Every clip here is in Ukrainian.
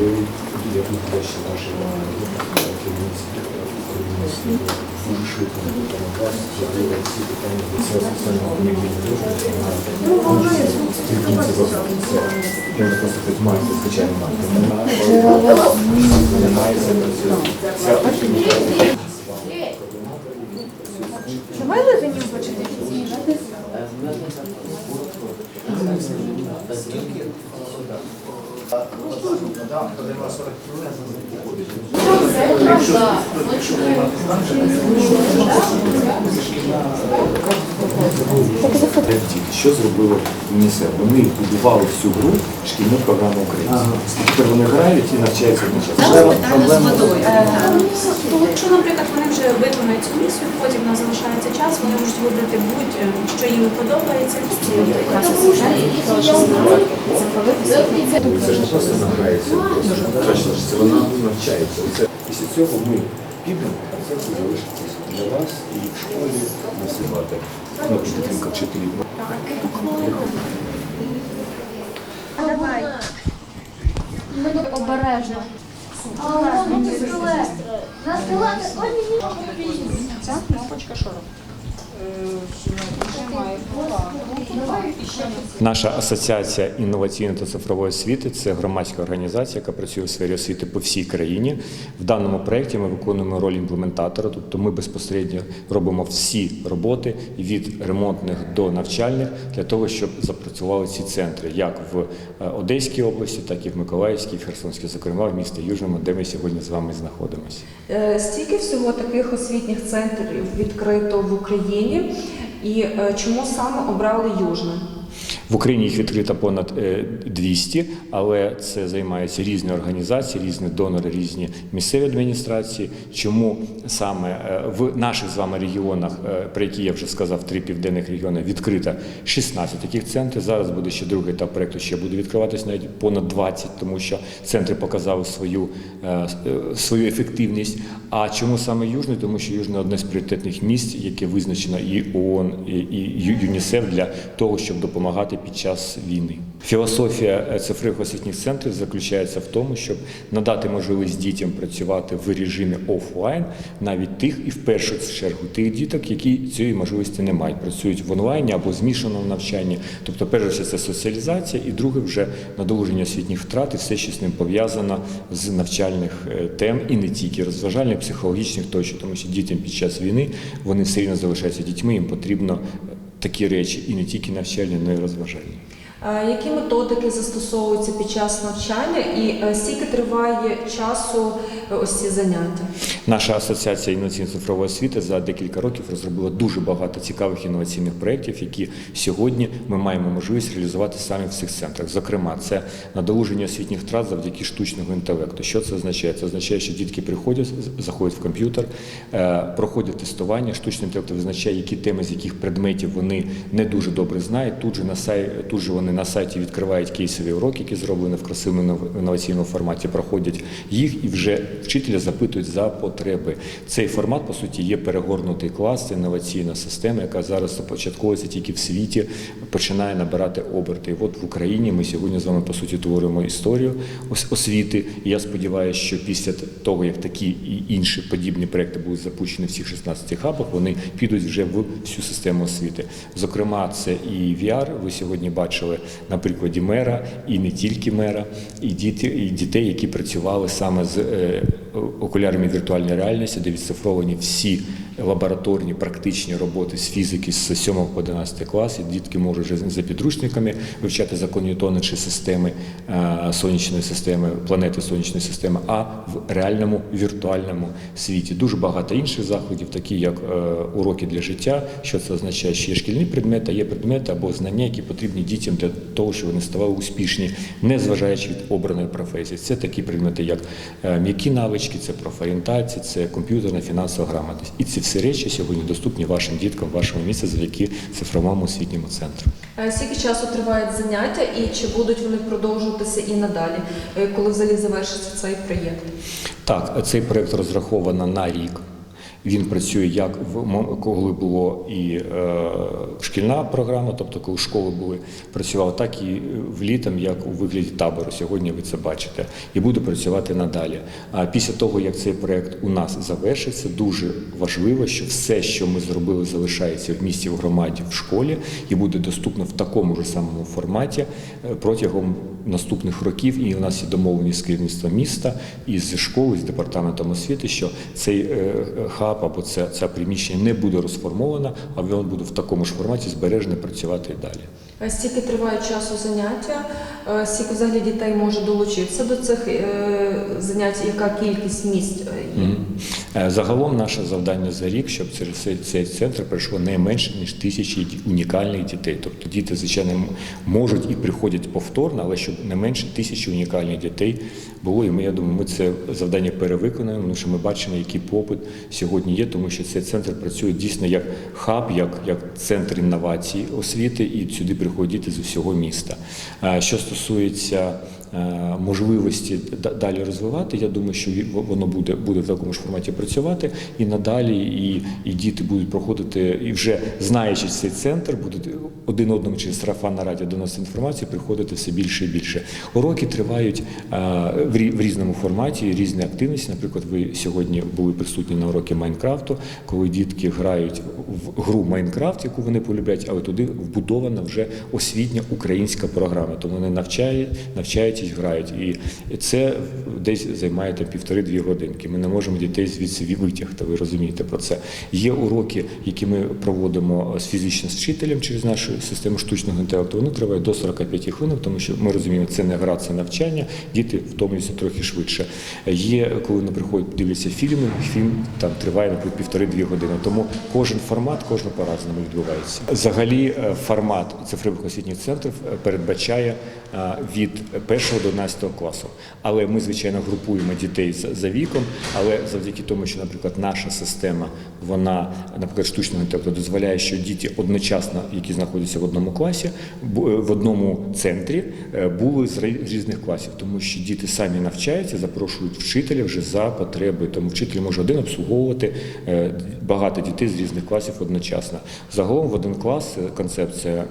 як найкраще наші керівництво вирішити на тому класі, зробили всі питання до цього соціального комітету дуже просто. Я вже просто хоч маю, звичайно, маю. Займається. Давай Левинів почати офіційно. Діти, що зробило ЮНІСЕФ? Вони будували всю гру шкільну програму українську. Тепер вони грають і навчаються одночасно. питання з водою. Якщо, наприклад, вони вже виконують цю місію, потім нас залишається час, вони можуть вибрати будь-що їм подобається. Це ж не просто награється, вона навчається. Після цього ми підемо, а це залишиться для вас і в школі насівати. Ну, підтримка вчителів. Давай. Обережно. Ця кнопочка що робить? Нажимає Наша асоціація інноваційної та цифрової освіти це громадська організація, яка працює у сфері освіти по всій країні. В даному проєкті ми виконуємо роль імплементатора, тобто ми безпосередньо робимо всі роботи від ремонтних до навчальних для того, щоб запрацювали ці центри, як в е, Одеській області, так і в Миколаївській, в Херсонській, зокрема в місті Южному, де ми сьогодні з вами знаходимося. Е, Стільки всього таких освітніх центрів відкрито в Україні, і е, чому саме обрали Южне? В Україні їх відкрито понад е, 200, але це займаються різні організації, різні донори, різні місцеві адміністрації. Чому саме е, в наших з вами регіонах, е, про які я вже сказав, три південних регіони, відкрито 16 таких центрів. Зараз буде ще другий етап проекту, ще буде відкриватись навіть понад 20, тому що центри показали свою, е, е, свою ефективність. А чому саме Южний? Тому що Южний одне з пріоритетних місць, яке визначено і ООН, і ЮНІСЕФ для того, щоб допомагати під час війни. Філософія цифрових освітніх центрів заключається в тому, щоб надати можливість дітям працювати в режимі офлайн, навіть тих і в першу чергу тих діток, які цієї можливості не мають, працюють в онлайні або змішаному навчанні. Тобто, перш за все, це соціалізація, і друге вже надолуження освітніх втрат і все, що з ним пов'язано з навчальних е, тем, і не тільки розважальних, психологічних тощо, тому що дітям під час війни вони все рівно залишаються дітьми, їм потрібно е, такі речі і не тільки навчальні, але й розважальні. Е, Які методики застосовуються під час навчання і е, скільки триває часу е, ось ці заняття? Наша асоціація інноваційної цифрової освіти за декілька років розробила дуже багато цікавих інноваційних проєктів, які сьогодні ми маємо можливість реалізувати самі в цих центрах. Зокрема, це надолуження освітніх втрат завдяки штучному інтелекту. Що це означає? Це означає, що дітки приходять, заходять в комп'ютер, проходять тестування. Штучний інтелект визначає, які теми з яких предметів вони не дуже добре знають. Тут же на сайт, тут же вони на сайті відкривають кейсові уроки, які зроблені в красивому інноваційному форматі, проходять їх і вже вчителя запитують за потреби. Цей формат, по суті, є перегорнутий клас, це інноваційна система, яка зараз започатковується тільки в світі, починає набирати оберти. І от в Україні ми сьогодні з вами по суті творимо історію освіти. І я сподіваюся, що після того, як такі і інші подібні проекти будуть запущені в всіх 16 хабах, вони підуть вже в всю систему освіти. Зокрема, це і VR. Ви сьогодні бачили на прикладі мера, і не тільки мера, і діти, і дітей, які працювали саме з е, окулярами віртуальної реальності, де відцифровані всі лабораторні практичні роботи з фізики з 7 по 11 клас. І дітки можуть вже за підручниками вивчати закон Ньютона чи системи е, сонячної системи, планети сонячної системи, а в реальному віртуальному світі. Дуже багато інших заходів, такі як е, уроки для життя. Що це означає? Що є шкільні предмети, а є предмети або знання, які потрібні дітям для того, щоб вони ставали успішні, не зважаючи від обраної професії. Це такі предмети, як е, м'які навички, це профорієнтація, це комп'ютерна фінансова грамотність. І ці речі сьогодні доступні вашим діткам вашому місці завдяки цифровому освітньому центру. Е, Скільки часу тривають заняття і чи будуть вони продовжуватися і надалі, е, коли взагалі завершиться цей проєкт? Так, цей проект розраховано на рік. Він працює як в коли було і е, шкільна програма, тобто коли школи були, працював так і е, влітом, як у вигляді табору. Сьогодні ви це бачите, і буде працювати надалі. А після того, як цей проект у нас завершиться, дуже важливо, що все, що ми зробили, залишається в місті, в громаді, в школі, і буде доступно в такому ж самому форматі е, протягом наступних років. І у нас є домовленість з керівництвом міста і з школи, з департаментом освіти, що цей е, хаб або це, це приміщення не буде розформовано, а воно буде в такому ж форматі збережено працювати і далі. А Скільки триває часу заняття? Скільки взагалі дітей може долучитися до цих е, занять? Яка кількість місць е, є? Мгм. Е, Загалом наше завдання за рік, щоб через цей, центр прийшло не менше ніж тисячі унікальних дітей. Тобто діти, звичайно, можуть і приходять повторно, але щоб не менше тисячі унікальних дітей було. І ми, я думаю, ми це завдання перевиконуємо, тому що ми бачимо, який попит сьогодні є, тому що цей центр працює дійсно як хаб, як, як центр інновацій освіти, і сюди приходять діти з усього міста. Е, Що стосується е, Е, можливості далі розвивати. Я думаю, що воно буде буде в такому ж форматі працювати і надалі, і і діти будуть проходити і вже знаючи цей центр, будуть один одному через сарафан на раді доносити інформацію, приходити все більше і більше. Уроки тривають е, в рі в різному форматі, різні активності. Наприклад, ви сьогодні були присутні на уроки Майнкрафту, коли дітки грають в гру Майнкрафт, яку вони полюблять, але туди вбудована вже освітня українська програма. Тому вони навчають навчають. 5 грають, і це десь займає там півтори-дві годинки. Ми не можемо дітей звідси витягти. Ви розумієте про це. Є уроки, які ми проводимо з фізичним вчителем через нашу систему штучного інтелекту. Вони тривають до 45 хвилин, тому що ми розуміємо, це не гра, це навчання. Діти втомлюються трохи швидше. Є коли вони приходять, дивляться фільми. Фільм там триває наприклад, півтори-дві години. Тому кожен формат, кожна пора з відбувається. Взагалі, е, формат цифрових освітніх центрів е, передбачає е, від першого до 11 класу. Але ми, звичайно, групуємо дітей за, віком, але завдяки тому, що, наприклад, наша система, вона, наприклад, штучного інтелекту дозволяє, що діти одночасно, які знаходяться в одному класі, е, в одному центрі, е, були з різних класів, тому що діти самі навчаються, запрошують вчителя вже за потреби. Тому вчитель може один обслуговувати е, багато дітей з різних класів одночасно. Загалом в один клас концепція,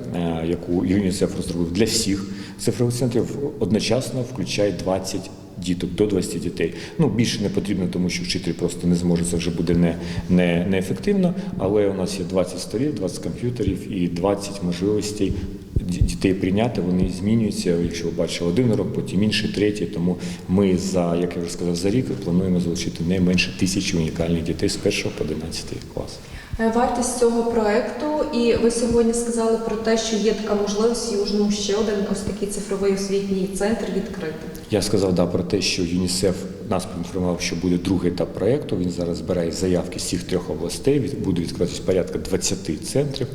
яку ЮНІСЕФ розробив для всіх цифрових центрів, одночасно включає 20 діток до 20 дітей. Ну більше не потрібно, тому що вчитель просто не зможе. Це вже буде не, не, неефективно. Але у нас є 20 столів, 20 комп'ютерів і 20 можливостей дітей прийняти. Вони змінюються. Якщо ви бачили один урок, потім інший, третій. Тому ми за як я вже сказав, за рік плануємо залучити не менше тисячі унікальних дітей з 1 по 11 клас. Е, Вартість цього проекту, і ви сьогодні сказали про те, що є така можливість Южному ще один ось такий цифровий освітній центр відкрити. Я сказав да, про те, що ЮНІСЕФ нас поінформував, що буде другий етап проєкту. Він зараз збирає заявки з всіх трьох областей. Буде відкриватися порядка 20 центрів.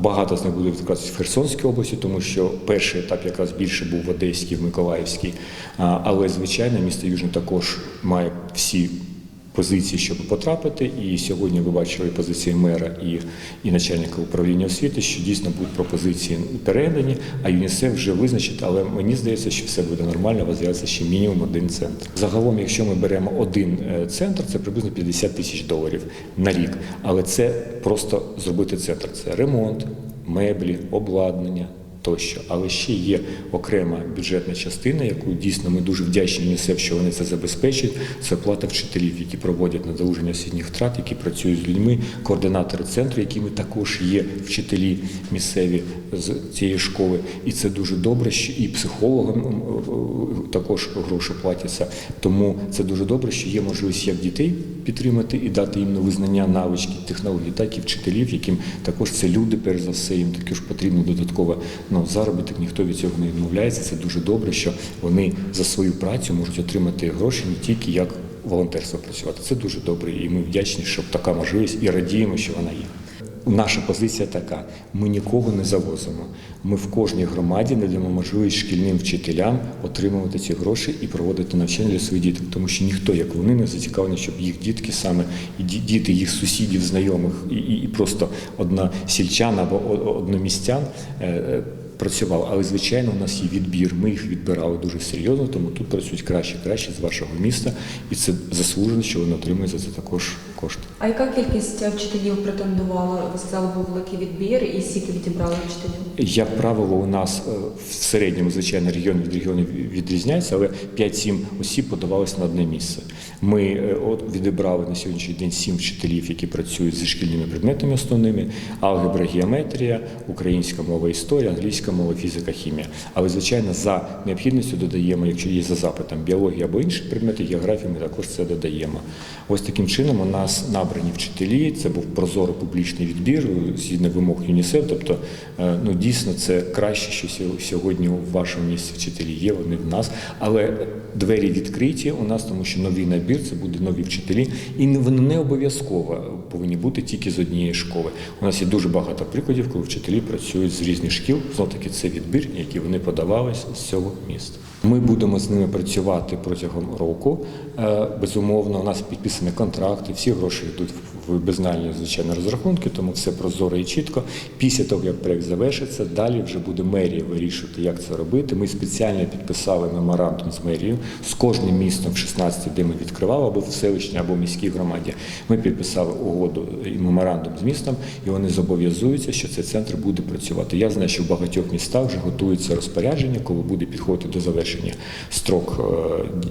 Багато з них буде відкриватися в Херсонській області, тому що перший етап якраз більше був в Одеській, в Миколаївській. Але, звичайно, місто Южне також має всі позиції, щоб потрапити. І сьогодні ви бачили позиції мера і, і начальника управління освіти, що дійсно будуть пропозиції передані, а ЮНІСЕФ вже визначить, але мені здається, що все буде нормально, з'явиться ще мінімум один центр. Загалом, якщо ми беремо один е, центр, це приблизно 50 тисяч доларів на рік. Але це просто зробити центр. Це ремонт, меблі, обладнання тощо. Але ще є окрема бюджетна частина, яку дійсно ми дуже вдячні ЮНІСЕФ, що вони це забезпечують. Це оплата вчителів, які проводять надолуження освітніх втрат, які працюють з людьми, координатори центру, якими також є вчителі місцеві з цієї школи. І це дуже добре, що і психологам також гроші платяться. Тому це дуже добре, що є можливість як дітей підтримати і дати їм нові знання, навички, технології, так і вчителів, яким також це люди, перш за все, їм також потрібно додатково ну, заробіток, ніхто від цього не відмовляється. Це дуже добре, що вони за свою працю можуть отримати гроші не тільки як волонтерство працювати. Це дуже добре, і ми вдячні, що така можливість і радіємо, що вона є. Наша позиція така: ми нікого не завозимо. Ми в кожній громаді надаємо можливість шкільним вчителям отримувати ці гроші і проводити навчання для своїх діток, тому що ніхто, як вони, не зацікавлений, щоб їх дітки саме і діти їх сусідів, знайомих і, і, просто односільчан або о- одномістян. Е. Але звичайно, у нас є відбір. Ми їх відбирали дуже серйозно, тому тут працюють краще, краще з вашого міста, і це заслужено, що вони отримують за це також кошти. А яка кількість вчителів претендувала? Ви сказали, був великий відбір, і скільки відібрали вчителів? Як правило, у нас е, в середньому, звичайно, регіон від регіону відрізняється, але 5-7 осіб подавалось на одне місце. Ми е, от відібрали на сьогоднішній день 7 вчителів, які працюють зі шкільними предметами основними: алгебра, геометрія, українська мова, історія, англійська мова, фізика, хімія. Але звичайно, за необхідністю додаємо, якщо є за запитом біологія або інші предмети, географії, ми також це додаємо. Ось таким чином у нас набрані вчителі. Це був прозорий публічний відбір згідно вимог ЮНІСЕФ. Тобто, е, ну дійсно це краще, що сьогодні у вашому місті вчителі є. Вони в нас, але двері відкриті у нас, тому що новий набір це буде нові вчителі, і вони не обов'язково повинні бути тільки з однієї школи. У нас є дуже багато прикладів, коли вчителі працюють з різних шкіл. Таки це відбір, які вони подавались з цього міста. Ми будемо з ними працювати протягом року. Е, Безумовно, у нас підписані контракти, всі гроші йдуть в безнальні звичайно розрахунки, тому все прозоро і чітко. Після того, як проект завершиться, далі вже буде мерія вирішувати, як це робити. Ми спеціально підписали меморандум з мерією з кожним містом в 16, де ми відкривали, або в селищній, або в міській громаді. Ми підписали угоду і меморандум з містом, і вони зобов'язуються, що цей центр буде працювати. Я знаю, що в багатьох містах вже готується розпорядження, коли буде підходити до завершення строк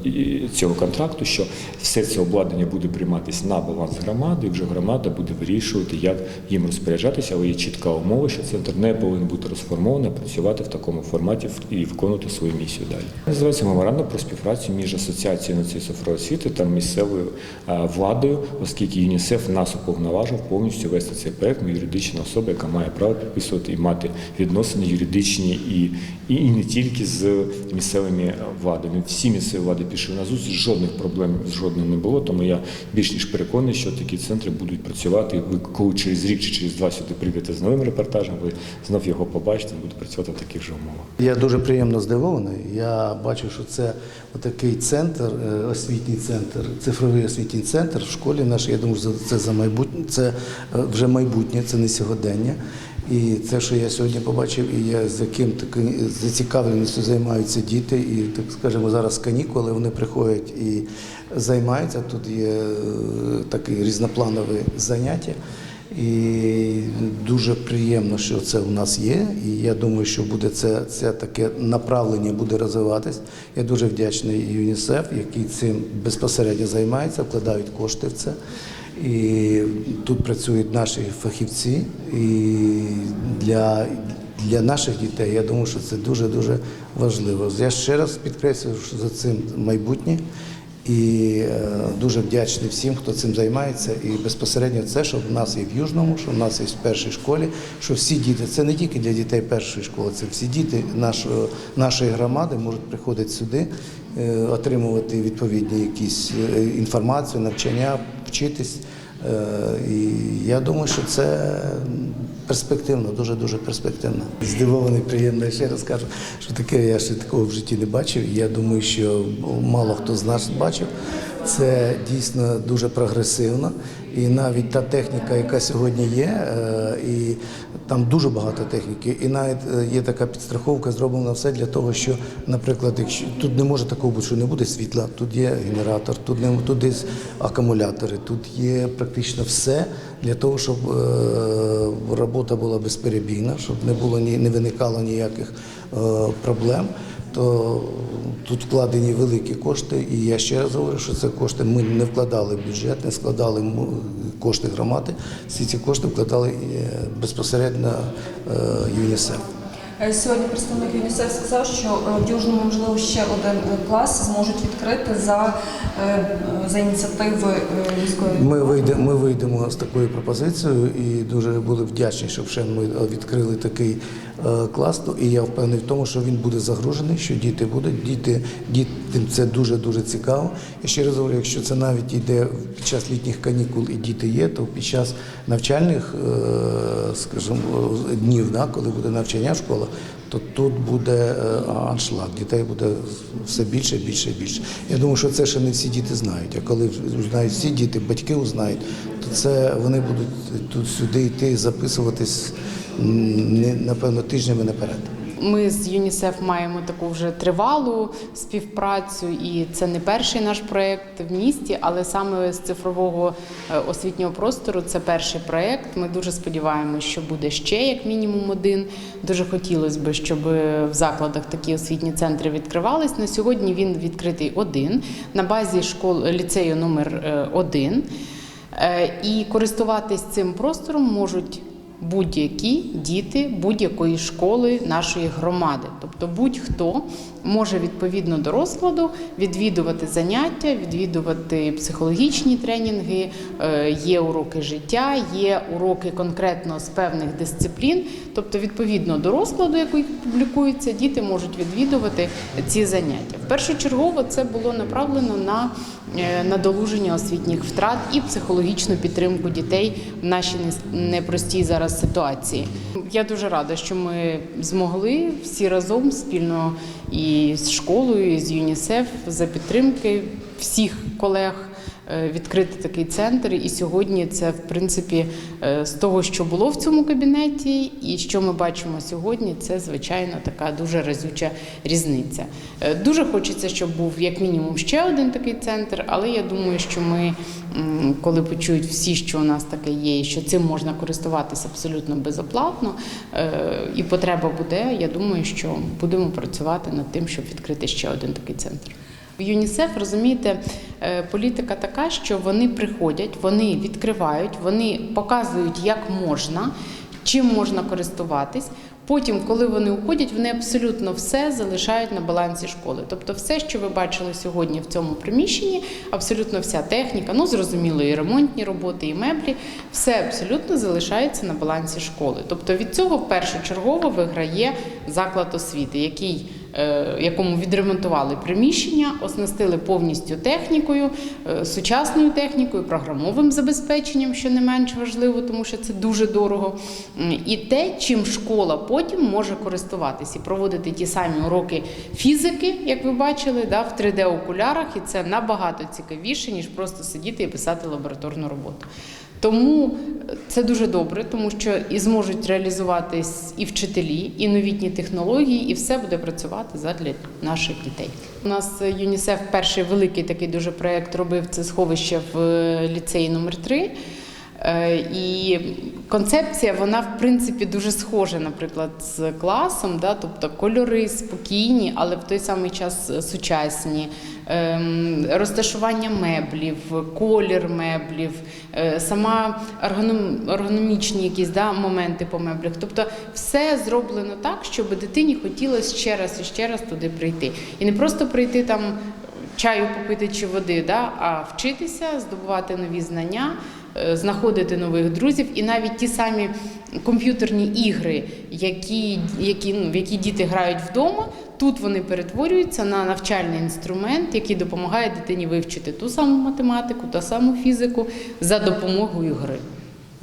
е, цього контракту, що все це обладнання буде прийматися на баланс громади, і вже громада буде вирішувати, як їм розпоряджатися, але є чітка умова, що центр не повинен бути розформований, працювати в такому форматі і виконувати свою місію далі. Називається меморандум про співпрацю між асоціацією національної цифрової освіти та місцевою е, владою, оскільки ЮНІСЕФ нас уповноважив повністю вести цей проект. Ми юридична особа, яка має право підписувати і мати відносини юридичні і, і, не тільки з місцевими владами. Всі місцеві влади пішли на зустріч, жодних проблем з жодним не було. Тому я більш ніж переконаний, що такі центри будуть працювати. Ви коли через рік чи через два сюди прийдете з новим репортажем, ви знов його побачите, буде працювати в таких же умовах. Я дуже приємно здивований. Я бачу, що це такий центр, е, освітній центр, цифровий освітній центр в школі нашій. Я думаю, що це за майбутнє, це е, вже майбутнє, це не сьогодення. І це, що я сьогодні побачив, і я з яким таким зацікавленістю займаються діти, і так скажемо, зараз канікули вони приходять і займаються. Тут є е, такі різнопланові заняття. І дуже приємно, що це у нас є. І я думаю, що буде це, це таке направлення буде розвиватись. Я дуже вдячний ЮНІСЕФ, який цим безпосередньо займається, вкладають кошти в це. І тут працюють наші фахівці. І для, для наших дітей я думаю, що це дуже дуже важливо. Я ще раз підкреслюю, що за цим майбутнє. І е, дуже вдячний всім, хто цим займається. І безпосередньо це, що в нас є в Южному, що в нас є в першій школі, що всі діти, це не тільки для дітей першої школи, це всі діти нашої, нашої громади можуть приходити сюди, е, отримувати відповідні якісь е, інформацію, навчання, вчитись. Е, І я думаю, що це перспективно, дуже дуже перспективно. Здивований, приємно. Ще раз кажу, що таке я ще такого в житті не бачив. Я думаю, що мало хто з нас бачив. Це дійсно дуже прогресивно. І навіть та техніка, яка сьогодні є, е, і там дуже багато техніки. І навіть е, є така підстраховка, зроблена все для того, що, наприклад, якщо тут не може такого бути, що не буде світла, тут є генератор, тут не тут десь акумулятори, тут є практично все для того, щоб е, робота була безперебійна, щоб не було ні не виникало ніяких проблем. То тут вкладені великі кошти, і я ще раз говорю, що це кошти. Ми не вкладали бюджет, не складали кошти громади. Всі ці кошти вкладали е, безпосередньо е, ЮНІСЕФ. Е, Сьогодні представник ЮНІСЕФ сказав, що в Южному можливо ще один клас зможуть відкрити за, за ініціативи міської Ми вийдемо, ми вийдемо з такою пропозицією і дуже були вдячні, що вже ми відкрили такий е, клас. Ну, І я впевнений в тому, що він буде загружений, що діти будуть. Діти, дітям це дуже дуже цікаво. І ще раз говорю, якщо це навіть йде під час літніх канікул і діти є, то під час навчальних, е, скажімо, днів, коли буде навчання в школах, то тут буде е, аншлаг. Дітей буде все більше, більше більше. Я думаю, що це ще не всі діти знають. А коли знають всі діти, батьки узнають, то це вони будуть тут сюди йти, записуватись напевно тижнями наперед. Ми з ЮНІСЕФ маємо таку вже тривалу співпрацю, і це не перший наш проєкт в місті, але саме з цифрового е, освітнього простору це перший проєкт. Ми дуже сподіваємося, що буде ще як мінімум один. Дуже хотілося б, щоб в закладах такі освітні центри відкривались. На сьогодні він відкритий один на базі школ ліцею номер 1 І користуватись цим простором можуть будь-які діти будь-якої школи нашої громади. Тобто будь-хто може відповідно до розкладу відвідувати заняття, відвідувати психологічні тренінги, е, є уроки життя, є уроки конкретно з певних дисциплін. Тобто, відповідно до розкладу, який публікується, діти можуть відвідувати ці заняття. В Першочергово це було направлено на надолуження освітніх втрат і психологічну підтримку дітей в нашій непростій зараз ситуації. Я дуже рада, що ми змогли всі разом спільно і з школою, і з ЮНІСЕФ за підтримки всіх колег. Е, Відкрити такий центр, і сьогодні це в принципі е, з того, що було в цьому кабінеті, і що ми бачимо сьогодні, це звичайно така дуже разюча різниця. Е, Дуже хочеться, щоб був як мінімум ще один такий центр, але я думаю, що ми, коли почують всі, що у нас таке є, і що цим можна користуватися абсолютно безоплатно, і потреба буде, я думаю, що будемо працювати над тим, щоб відкрити ще один такий центр. В ЮНІСЕФ розумієте, політика така, що вони приходять, вони відкривають, вони показують, як можна, чим можна користуватись. Потім, коли вони уходять, вони абсолютно все залишають на балансі школи. Тобто, все, що ви бачили сьогодні в цьому приміщенні, абсолютно вся техніка, ну зрозуміло, і ремонтні роботи, і меблі, все абсолютно залишається на балансі школи. Тобто від цього першочергово виграє заклад освіти, який е, якому відремонтували приміщення, оснастили повністю технікою, е, сучасною технікою, програмовим забезпеченням, що не менш важливо, тому що це дуже дорого. І те, чим школа потім може користуватись і проводити ті самі уроки фізики, як ви бачили, да, в 3D-окулярах, і це набагато цікавіше, ніж просто сидіти і писати лабораторну роботу. Тому це дуже добре, тому що і зможуть реалізуватись і вчителі, і новітні технології, і все буде працювати задля наших дітей. У нас е, ЮНІСЕФ перший великий такий дуже проект робив це сховище в е, ліцеї номер 3 Е, І концепція, вона в принципі дуже схожа, наприклад, з класом, да? тобто кольори спокійні, але в той самий час сучасні, Ем, розташування меблів, колір меблів, е, сама ергоном- ергономічні якісь да, моменти по меблях. Тобто все зроблено так, щоб дитині хотілося ще раз і ще раз туди прийти. І не просто прийти там чаю попити чи води, да, а вчитися, здобувати нові знання, е, знаходити нових друзів, і навіть ті самі комп'ютерні ігри, які, які, ну, в які діти грають вдома. Тут вони перетворюються на навчальний інструмент, який допомагає дитині вивчити ту саму математику, ту саму фізику за допомогою гри.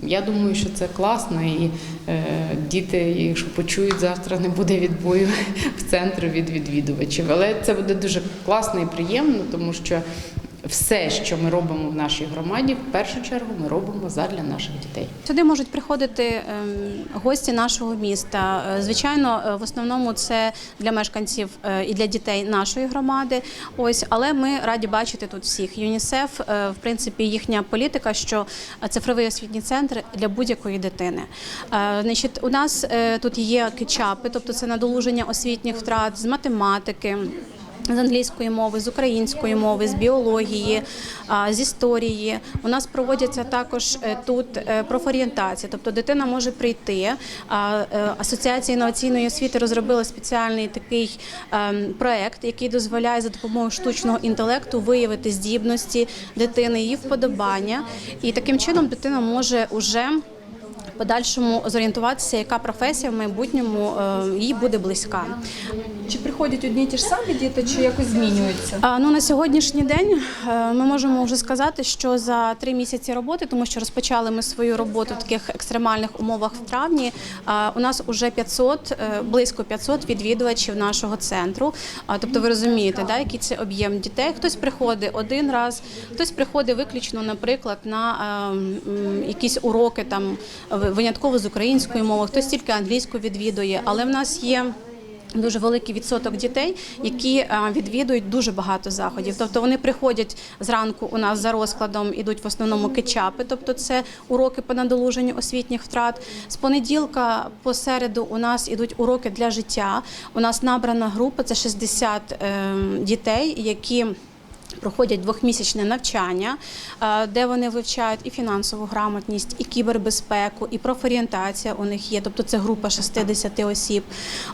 Я думаю, що це класно, і е, діти, якщо почують завтра, не буде відбою в центр від відвідувачів. Але це буде дуже класно і приємно, тому що все, що ми робимо в нашій громаді, в першу чергу ми робимо задля наших дітей. Сюди можуть приходити ем, гості нашого міста. Е, Звичайно, е, в основному це для мешканців е, і для дітей нашої громади. Ось, але ми раді бачити тут всіх. ЮНІСЕФ, в принципі, їхня політика, що цифровий освітній центр для будь-якої дитини. Значить, у нас тут є кетчапи, тобто це надолуження освітніх втрат з математики. З англійської мови, з української мови, з біології, з історії. У нас проводяться також е, тут е, профорієнтація, тобто дитина може прийти. е, Асоціація інноваційної освіти розробила спеціальний такий ем, проект, який дозволяє за допомогою штучного інтелекту виявити здібності дитини, її вподобання, і таким чином дитина може уже подальшому зорієнтуватися, яка професія в майбутньому е, їй буде близька. Чи приходять одні й ті ж самі діти, чи якось змінюються? А, Ну на сьогоднішній день е, ми можемо вже сказати, що за три місяці роботи, тому що розпочали ми свою роботу в таких екстремальних умовах в травні. а, У нас вже 500, е, близько 500 відвідувачів нашого центру. А, Тобто, ви розумієте, да, який це об'єм дітей. Хтось приходить один раз, хтось приходить виключно, наприклад, на е, м, якісь уроки там в- винятково з української мови, хтось тільки англійську відвідує, але в нас є. Дуже великий відсоток дітей, які е, відвідують дуже багато заходів. Тобто вони приходять зранку у нас за розкладом, ідуть в основному кетчапи, тобто це уроки по надолуженню освітніх втрат. З понеділка по середу у нас ідуть уроки для життя. У нас набрана група це 60 е, дітей, які Проходять двохмісячне навчання, е, де вони вивчають і фінансову грамотність, і кібербезпеку, і профорієнтація у них є. Тобто це група 60 осіб.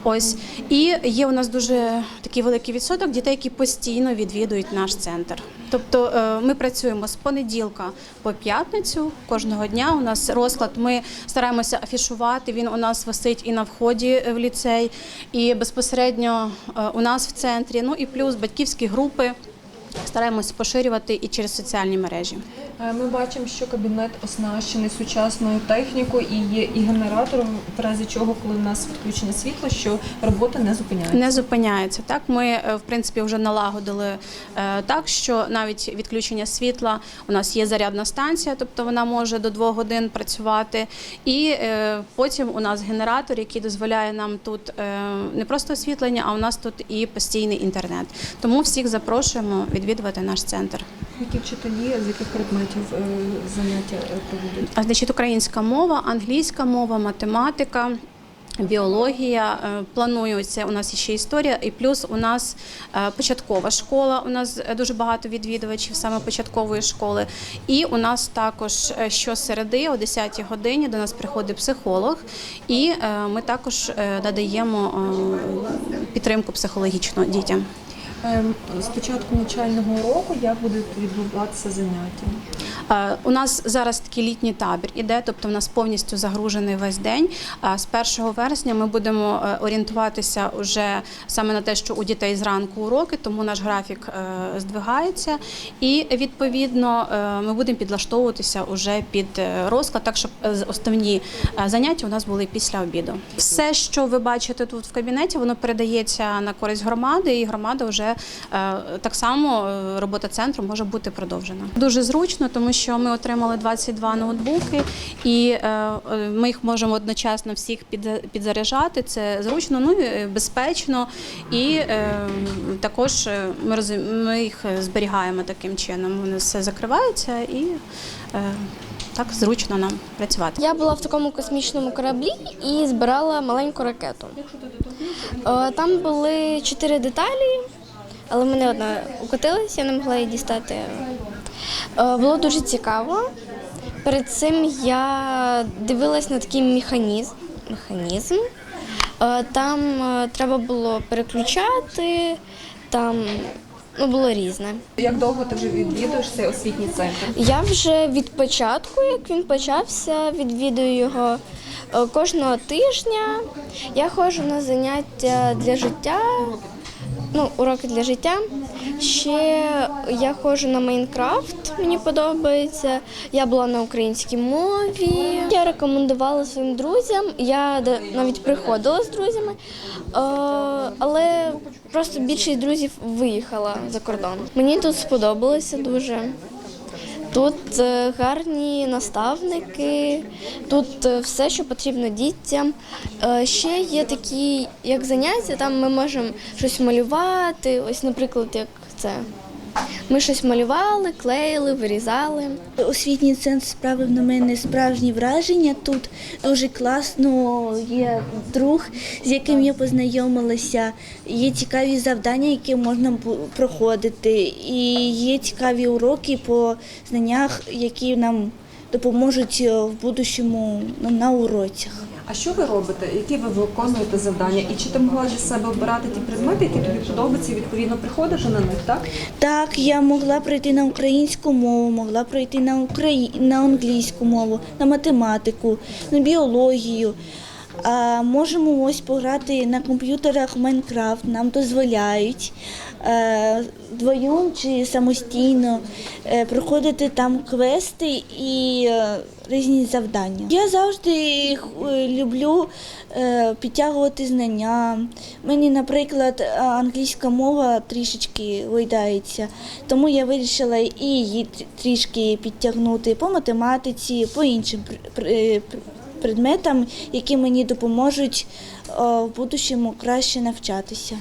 Ось і є у нас дуже такий великий відсоток дітей, які постійно відвідують наш центр. Тобто е, ми працюємо з понеділка по п'ятницю кожного дня. У нас розклад. Ми стараємося афішувати. Він у нас висить і на вході в ліцей, і безпосередньо е, у нас в центрі. Ну і плюс батьківські групи. Стараємось поширювати і через соціальні мережі. Е, Ми бачимо, що кабінет оснащений сучасною технікою і є і генератором, в разі чого, коли в нас відключення світла, що робота не зупиняється. Не зупиняється. Так, ми е, в принципі вже налагодили е, так, що навіть відключення світла у нас є зарядна станція, тобто вона може до двох годин працювати. І потім у нас генератор, який дозволяє нам тут не просто освітлення, а у нас тут і постійний інтернет. Тому всіх запрошуємо відвідувати наш центр. Які вчителі з яких предметів е, заняття е, проводять? А, Значить, українська мова, англійська мова, математика. Біологія Е, планується. У нас ще історія, і плюс у нас початкова школа. У нас дуже багато відвідувачів саме початкової школи. І у нас також щосереди о 10-й годині до нас приходить психолог, і ми також надаємо підтримку психологічну дітям. Ем, З початку навчального року як будуть відбуватися заняття? Е, У нас зараз такий літній табір іде, тобто в нас повністю загружений весь день. Е, З 1 вересня ми будемо е, орієнтуватися вже саме на те, що у дітей зранку уроки, тому наш графік здвигається. І відповідно ми будемо підлаштовуватися вже під розклад, так щоб основні заняття у нас були після обіду. Все, що ви бачите тут в кабінеті, воно передається на користь громади, і громада вже так само робота центру може бути продовжена. Дуже зручно, тому що ми отримали 22 ноутбуки, і е, е, ми їх можемо одночасно всіх під- підзаряджати. Це зручно, ну і безпечно, і е, також ми їх зберігаємо таким чином. Вони все закриваються і. Так зручно нам працювати. Я була в такому космічному кораблі і збирала маленьку ракету. Там були чотири деталі, але мене одна укотилась, я не могла її дістати. Е, Було дуже цікаво. Перед цим я дивилась на такий механізм. механізм. Там е, треба було переключати, там ну, було різне. Як довго ти вже відвідуєш цей освітній центр? Я вже від початку, як він почався, відвідую його е, кожного тижня. Я ходжу на заняття для життя, ну, уроки для життя. Ще я ходжу на Майнкрафт, мені подобається. Я була на українській мові. Я рекомендувала своїм друзям. Я навіть приходила з друзями, е, але просто більшість друзів виїхала за кордон. Мені тут сподобалося дуже. Тут е, гарні наставники, тут е, все, що потрібно дітям. Ще є такі, як заняття, там ми можемо щось малювати. Ось, наприклад, як це. Ми щось малювали, клеїли, вирізали. Освітній центр справив на мене справжні враження. Тут дуже класно є друг, з яким я познайомилася. Є цікаві завдання, які можна проходити, і є цікаві уроки по знаннях, які нам допоможуть е, в будущому ну, на уроцях. А що ви робите? Які ви виконуєте завдання? І чи ти могла для себе обирати ті предмети, які тобі подобаються, і відповідно приходиш на них, так? Так, я могла прийти на українську мову, могла прийти на украї... на англійську мову, на математику, на біологію. А можемо ось пограти на комп'ютерах Майнкрафт, нам дозволяють е, вдвоєм чи самостійно е, проходити там квести і е, різні завдання. Я завжди люблю підтягувати знання. Мені, наприклад, англійська мова трішечки видається, тому я вирішила і її трішки підтягнути по математиці, по іншим предметам, які мені допоможуть е, в будущому краще навчатися.